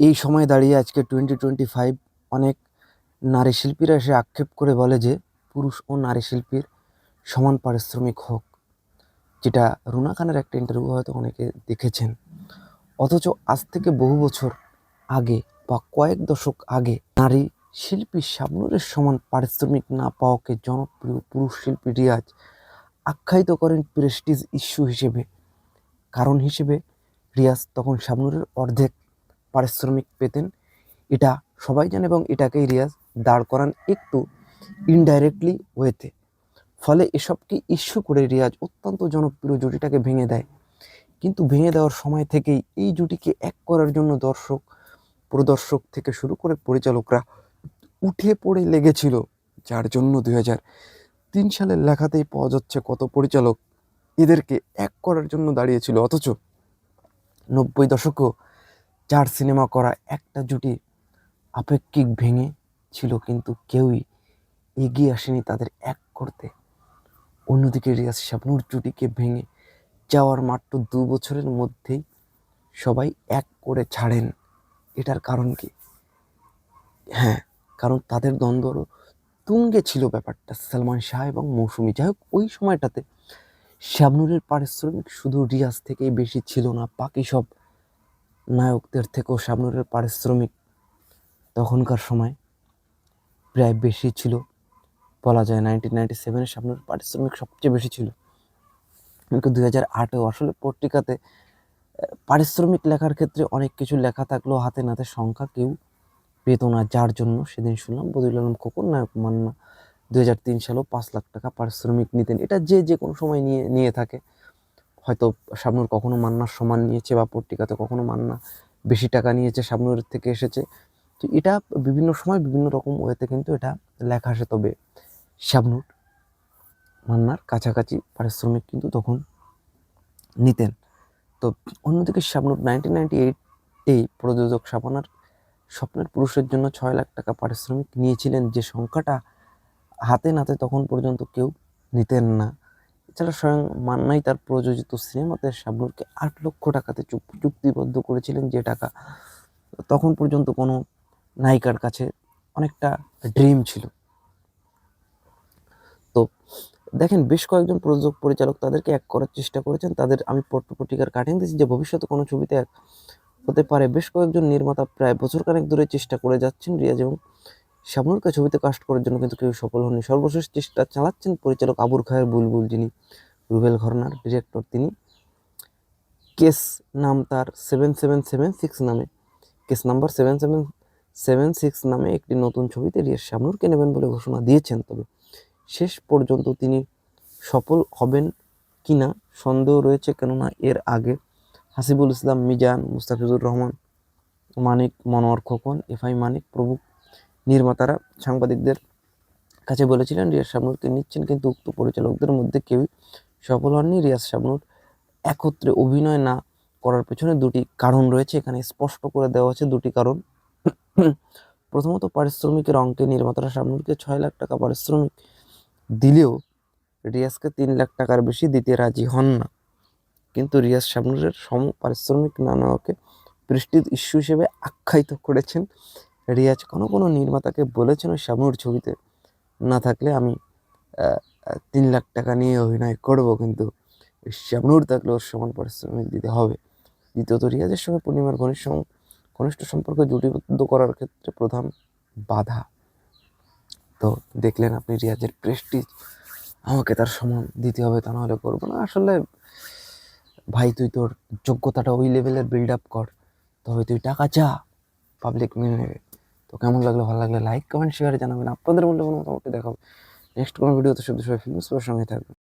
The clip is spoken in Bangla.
এই সময় দাঁড়িয়ে আজকে টোয়েন্টি টোয়েন্টি ফাইভ অনেক নারী শিল্পীরা এসে আক্ষেপ করে বলে যে পুরুষ ও নারী শিল্পীর সমান পারিশ্রমিক হোক। যেটা রুনা খানের একটা ইন্টারভিউ হয়তো অনেকে দেখেছেন। অথচ আজ থেকে বহু বছর আগে বা কয়েক দশক আগে নারী শিল্পী শাবনুরের সমান পারিশ্রমিক না পাওয়াকে জনপ্রিয় পুরুষ শিল্পী রিয়াজ আখ্যায়িত করেন প্রেস্টিজ ইস্যু হিসেবে। কারণ হিসেবে রিয়াজ তখন শাবনুরের অর্ধেক পারিশ্রমিক পেতেন। এটা সবাই জানে এবং এটাকেই রিয়াজ দাঁড় করান একটু ইনডাইরেক্টলি ওয়েতে ফলে এসবকে ইস্যু করে রিয়াজ অত্যন্ত জনপ্রিয় জুটিটাকে ভেঙে দেয়। কিন্তু ভেঙে দেওয়ার সময় থেকেই এই জুটিকে এক করার জন্য দর্শক, প্রদর্শক থেকে শুরু করে পরিচালকরা উঠে পড়ে লেগেছিল। যার জন্য দুই হাজার তিন সালের লেখাতেই পাওয়া যাচ্ছে কত পরিচালক এদেরকে এক করার জন্য দাঁড়িয়েছিল। অথচ নব্বই দশকেও চার সিনেমা করা একটা জুটি আপেক্ষিক ভেঙে ছিল, কিন্তু কেউই এগিয়ে আসেনি তাদের এক করতে। অন্যদিকে রিয়াজ শাবনুর জুটিকে ভেঙে যাওয়ার মাত্র দু বছরের মধ্যেই সবাই এক করে ছাড়েন। এটার কারণ কি? হ্যাঁ কারণ তাদের দ্বন্দ্ব তুঙ্গে ছিল ব্যাপারটা। সালমান শাহ এবং মৌসুমি। যাই হোক ওই সময়টাতে শাবনুরের পারিশ্রমিক শুধু রিয়াজ থেকেই বেশি ছিল না, বাকি সব নায়কদের থেকেও শাবনুরের পারিশ্রমিক তখনকার সময় প্রায় বেশি ছিল। বলা যায় নাইনটিন নাইনটি সেভেনে শাবনুরের পারিশ্রমিক সবচেয়ে বেশি ছিল। কিন্তু দুই হাজার আটেও আসলে পত্রিকাতে পারিশ্রমিক লেখার ক্ষেত্রে অনেক কিছু লেখা থাকলেও হাতে নাতে সংখ্যা কেউ পেত না। যার জন্য সেদিন শুনলাম বদিউল আলম খোকন নায়ক মান্না দুই হাজার তিন সালেও পাঁচ লাখ টাকা পারিশ্রমিক নিতেন। এটা যে যে কোনো সময় নিয়ে নিয়ে থাকে। হয়তো শাবনুর কখনো মান্নার সমান নিয়েছে বা পত্রিকাতে কখনো মান্না বেশি টাকা নিয়েছে শাবনুর থেকে এসেছে। তো এটা বিভিন্ন সময় বিভিন্ন রকম ওয়েতে কিন্তু এটা লেখা আসে। তবে শাবনুর মান্নার কাছাকাছি পারিশ্রমিক কিন্তু তখন নিতেন। তো অন্যদিকে শাবনুর নাইনটিন নাইনটি এইটেই প্রযোজক শাবানার স্বপ্নের পুরুষের জন্য ছয় লাখ টাকা পারিশ্রমিক নিয়েছিলেন। যে সংখ্যাটা হাতে নাতে তখন পর্যন্ত কেউ নিতেন না। এছাড়া স্বয়ং মান্নাই তার প্রযোজিত সিনেমাতে শাবনুরকে আট লক্ষ টাকাতে চুক্তিবদ্ধ করেছিলেন যে টাকা তখন পর্যন্ত কোনো নায়িকার কাছে অনেকটা ড্রিম ছিল। তো দেখেন, বেশ কয়েকজন প্রযোজক পরিচালক তাদেরকে এক করার চেষ্টা করেছেন। তাদের আমি পত্র পত্রিকার কাটিং দিয়েছি যে ভবিষ্যতে কোনো ছবিতে এক হতে পারে। বেশ কয়েকজন নির্মাতা প্রায় বছর খানেক ধরে চেষ্টা করে যাচ্ছেন রিয়াজ এবং শাবনুরকে ছবিতে কাস্ট করার জন্য কিন্তু কেউ সফল হননি। সর্বশেষ চেষ্টা চালাচ্ছেন পরিচালক আবুর খায়ের বুলবুল, যিনি রুবেল ঘরনার ডিরেক্টর তিনি কেস নাম তার সেভেন সেভেন সেভেন সিক্স নামে, case number seven seven seven six নামে একটি নতুন ছবিতে রিয়াজ শাবনুরকে নেবেন বলে ঘোষণা দিয়েছেন। তবে শেষ পর্যন্ত তিনি সফল হবেন কি না সন্দেহ রয়েছে, কেননা এর আগে হাসিবুল ইসলাম, মিজান, মুস্তাফিজুর রহমান, মানিক মনোয়ার খোকন, এফআই মানিক প্রমুখ নির্মাতারা সাংবাদিকদের কাছে বলেছিলেন, রিয়াজ শাবনুরকে নিচ্ছেন কিন্তু উক্ত পরিচালকদের মধ্যে কেউই সফল হননি। রিয়াজ শাবনুর একত্রে অভিনয় না করার পেছনে দুটি কারণ রয়েছে। এখানে স্পষ্ট করে দেওয়া আছে দুটি কারণ। প্রথমত, পারিশ্রমিকের অঙ্কে নির্মাতারা শাবনুরকে ছয় লাখ টাকা পারিশ্রমিক দিলেও রিয়াজকে তিন লাখ টাকার বেশি দিতে রাজি হন না। কিন্তু রিয়াজ শাবনুরের সম, পারিশ্রমিক না নেওয়াকে প্রেস্টিজ ইস্যু হিসেবে আখ্যায়িত করেছেন। রিয়াজ কোনো কোনো নির্মাতাকে বলেছেন শাবনুর ছবিতে, না থাকলে আমি তিন লাখ টাকা নিয়ে অভিনয় করব, কিন্তু ওই শাবনুর থাকলে ওর সমান পারিশ্রমিক দিতে হবে। দ্বিতীয়ত, রিয়াজের সঙ্গে পূর্ণিমার ঘনিষ্ঠ ঘনিষ্ঠ সম্পর্ক জুটিবদ্ধ করার ক্ষেত্রে প্রধান বাধা। তো দেখলেন আপনি রিয়াজের প্রেস্টিজ আমাকে তার সমান দিতে হবে তা নাহলে করব না। আসলে ভাই, তুই তোর যোগ্যতাটা ওই লেভেলের বিল্ড আপ কর, তবে তুই টাকা চা পাবলিক মেনে নেবে তো কেমন লাগল? ভালো লাগলে লাইক কমেন্ট শেয়ারে জানাবেন। আপনাদের মূল্যবান মতামত দেখাবো। নেক্সট কোনো ভিডিওতে শুধু সবাই ফিল্ম সঙ্গে থাকবে